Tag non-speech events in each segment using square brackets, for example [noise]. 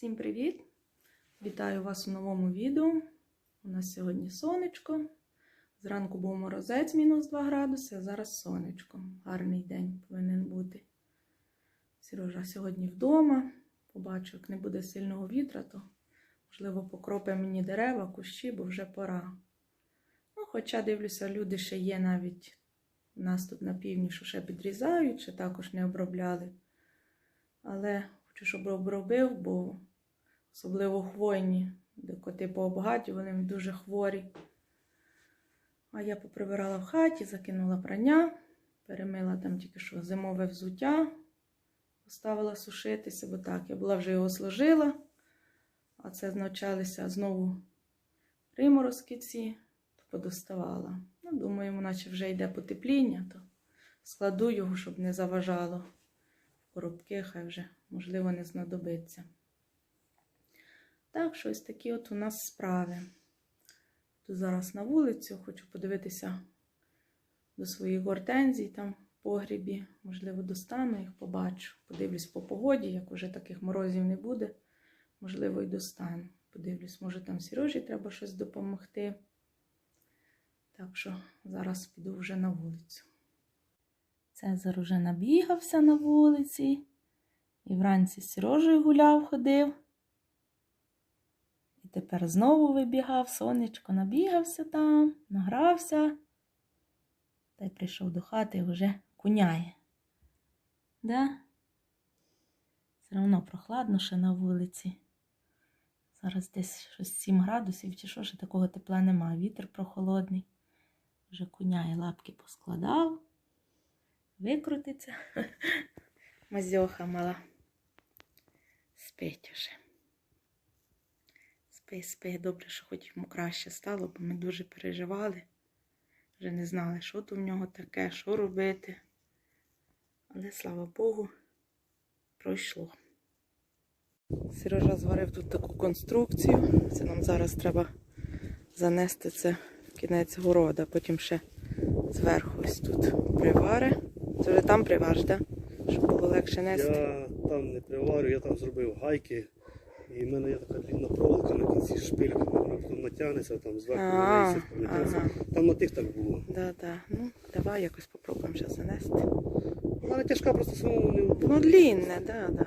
Всім привіт! Вітаю вас у новому відео. У нас сьогодні сонечко. Зранку був морозець мінус 2 градуси, а зараз сонечко. Гарний день повинен бути. Сережа сьогодні вдома. Побачу, як не буде сильного вітра, то можливо покропе мені дерева, кущі, бо вже пора. Ну, хоча дивлюся, люди ще є навіть у нас тут на півдні, що ще підрізають, ще також не обробляли. Але хочу, щоб обробив, бо особливо хвойні, де коти пообгаті, вони дуже хворі. А я поприбирала в хаті, закинула прання, перемила там тільки що зимове взуття, поставила сушитися, бо так, я була вже його сложила, а це почалися знову приморозки ці, то подоставала. Ну, думаю, наче вже йде потепління, то складу його, щоб не заважало. В коробки хай вже, можливо, не знадобиться. Так, щось такі от у нас справи. Зараз на вулицю, хочу подивитися до своїх гортензій там в погрібі. Можливо, достану їх, побачу. Подивлюсь по погоді, як уже таких морозів не буде. Можливо, і достану. Подивлюсь, може там Сережі треба щось допомогти. Так що зараз піду вже на вулицю. Цезар уже набігався на вулиці. І вранці з гуляв, ходив. Тепер знову вибігав, сонечко набігався там, награвся. Та й прийшов до хати і вже куняє. Да? Все одно прохладно ще на вулиці. Зараз десь щось 7 градусів, чи що, ще такого тепла немає. Вітер прохолодний. Вже куняє лапки поскладав, викрутиться. [laughs] Мазьоха мала. Спить уже. Спи, спи, добре, що хоч йому краще стало, бо ми дуже переживали. Вже не знали, що то в нього таке, що робити. Але слава Богу, пройшло. Сережа зварив тут таку конструкцію. Це нам зараз треба занести це в кінець города. Потім ще зверху ось тут привари. Це вже там привариш, так? Щоб було легше нести. Я там не приварю, я там зробив гайки. І в мене є така длінна проволока на кінці шпилька, вона потім натягнеться, там зверху А, натягнеться. ага. Там на тих так було. Да, да. Ну, давай якось попробуємо ще занести. Вона тяжка просто самому не Ну, длінне, да, да.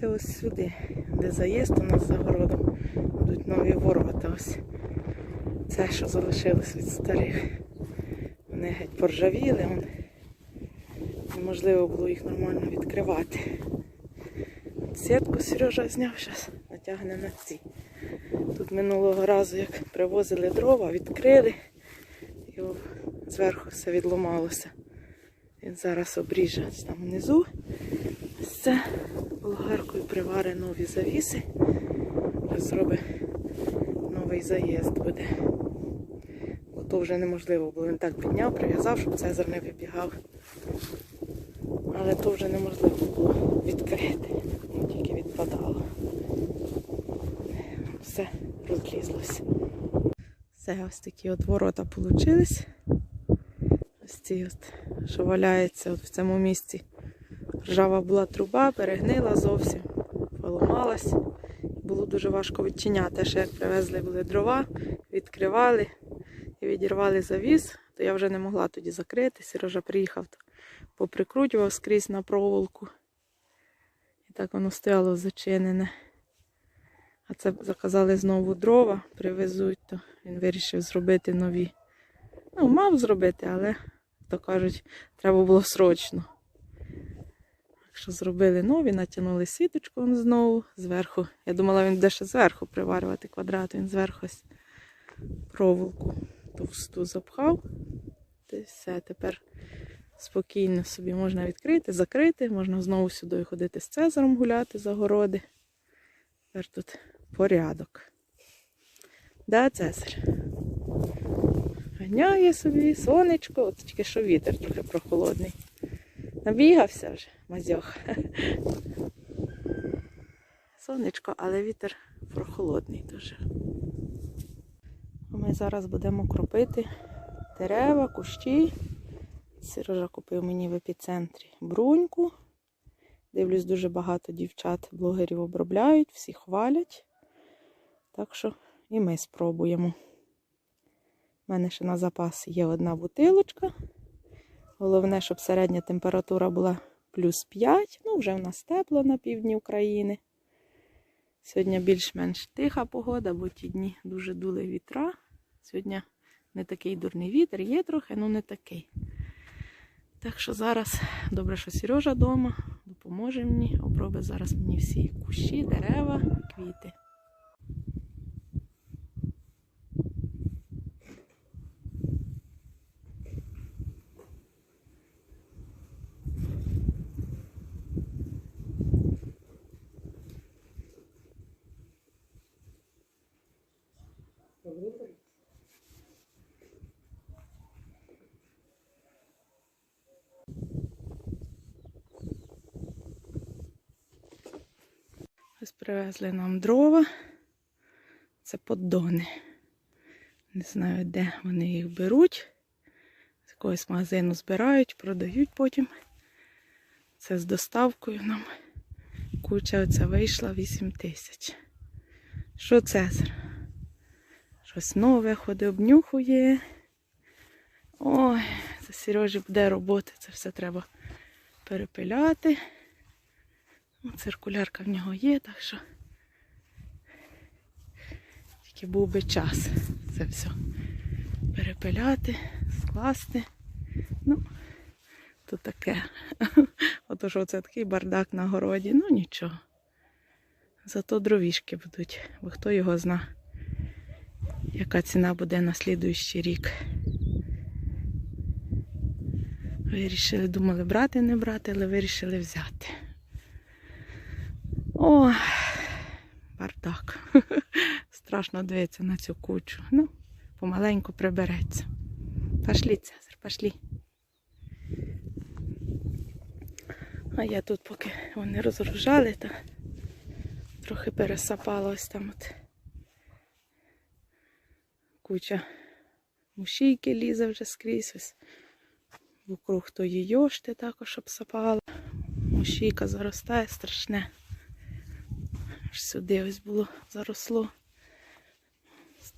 Це ось сюди, де заїзд у нас за городом. Будуть нові ворота. Ось. Це, що залишилось від старих. Вони геть поржавіли. вон. Неможливо було їх нормально відкривати. Сітку Сережа зняв, зараз натягне на ці. Тут минулого разу, як привозили дрова, відкрили, і зверху все відломалося. Він зараз обріже там внизу. Ось це болгаркою привари нові завіси. Зробить новий заїзд буде. Бо то вже неможливо було. Він так підняв, прив'язав, щоб Цезар не вибігав. Але то вже неможливо було відкрити. Тільки відпадало. Все розлізлося. Все, ось такі от ворота получились. Ось ці от, що валяється от в цьому місці. Ржава була труба, перегнила зовсім, поламалась. Було дуже важко відчиняти. Ще як привезли були дрова, відкривали і відірвали завіс, то я вже не могла тоді закрити. Сережа приїхав, то поприкручував скрізь на проволоку. І так воно стояло зачинене. А це заказали знову дрова, привезуть, то він вирішив зробити нові. Ну, мав зробити, але, то кажуть, треба було срочно. Так що зробили нові, натягнули сіточку знову зверху. Я думала, він буде ще зверху приварювати квадрат, він зверху проволоку товсту запхав. Та все, тепер спокійно собі можна відкрити, закрити, можна знову сюди ходити з Цезаром гуляти за городи. Тепер тут порядок. Да, Цезар? Ганяє собі сонечко, от тільки що вітер трохи прохолодний. Набігався вже, мазьох. [laughs] Сонечко, але вітер прохолодний дуже. Ми зараз будемо кропити дерева, кущі. Сережа купив мені в епіцентрі бруньку Дивлюсь, дуже багато дівчат, блогерів обробляють, всі хвалять. Так що і ми спробуємо. У мене ще на запас є одна бутилочка. Головне, щоб середня температура була плюс 5. Ну, вже в нас тепло на півдні України. Сьогодні більш-менш тиха погода, бо ті дні дуже дули вітра. Сьогодні не такий дурний вітер, є трохи, але не такий. Так що зараз добре, що Сережа вдома, допоможе мені, обробить зараз мені всі кущі, дерева, квіти. Ось привезли нам дрова. Це поддони. Не знаю, де вони їх беруть. З якогось магазину збирають, продають потім. Це з доставкою нам. Куча оця вийшла 8 тисяч. Що Цезар? Щось нове, ходить, обнюхує. Ой, це Сережі буде роботи, це все треба перепиляти. Ну, Циркулярка в нього є, так що тільки був би час це все перепиляти, скласти. Ну, то таке. [laughs] Ото що це такий бардак на городі, ну нічого. Зато дровішки будуть, бо хто його зна, яка ціна буде на слідуючий рік. Вирішили, думали брати, не брати, але вирішили взяти. О, бардак. [laughs] Страшно дивитися на цю кучу. Ну, помаленьку прибереться. Пошлі, Цезар, пошлі. А я тут, поки вони розгружали, то трохи пересапала ось там от куча мушійки лізе вже скрізь. Ось вокруг тої йошти також обсапала. Мушійка заростає страшне. Аж сюди ось було заросло.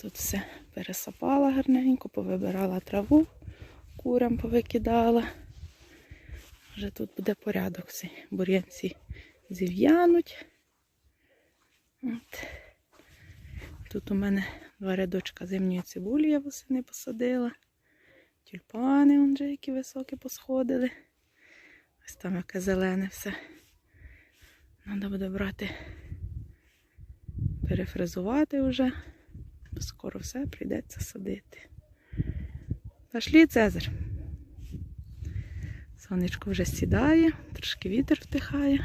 Тут все пересапала гарненько, повибирала траву, курям повикидала. Вже тут буде порядок. Всі бур'янці зів'януть. Тут у мене два рядочка зимньої цибулі я восени посадила. Тюльпани вон вже які високі посходили. Ось там яке зелене все. Треба буде брати, перефрезувати вже. Бо скоро все прийдеться садити. Пошли, Цезар. Сонечко вже сідає, трошки вітер втихає.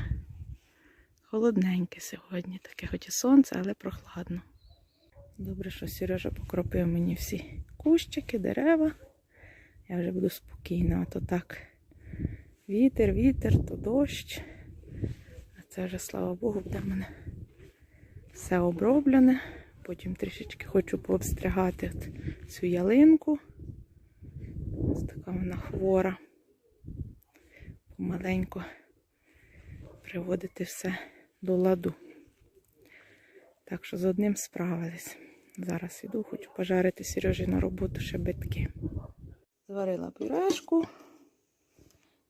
Холодненьке сьогодні, таке хоч і сонце, але прохладно. Добре, що Сережа покропив мені всі кущики, дерева. Я вже буду спокійна, а то так. Вітер, вітер, то дощ. А це вже, слава Богу, буде мене все оброблене. Потім трішечки хочу пообстригати цю ялинку. Ось така вона хвора. Помаленьку приводити все до ладу. Так що з одним справились. Зараз іду, хочу пожарити Сережі на роботу ще битки. Зварила пюрешку,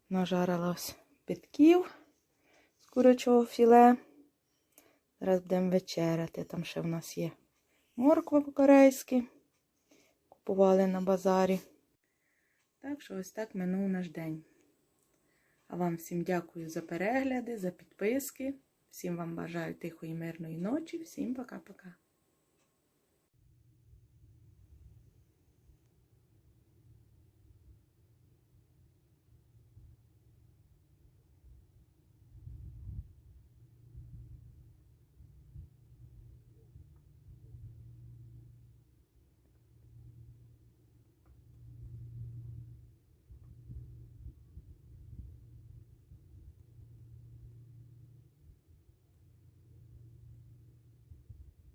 нажарила ось битків з курячого філе. Зараз будемо вечеряти. Там ще в нас є моркви по-корейськи. Купували на базарі. Так що ось так минув наш день. А вам всім дякую за перегляди, за підписки. Всім вам бажаю тихої мирної ночі. Всім пока-пока.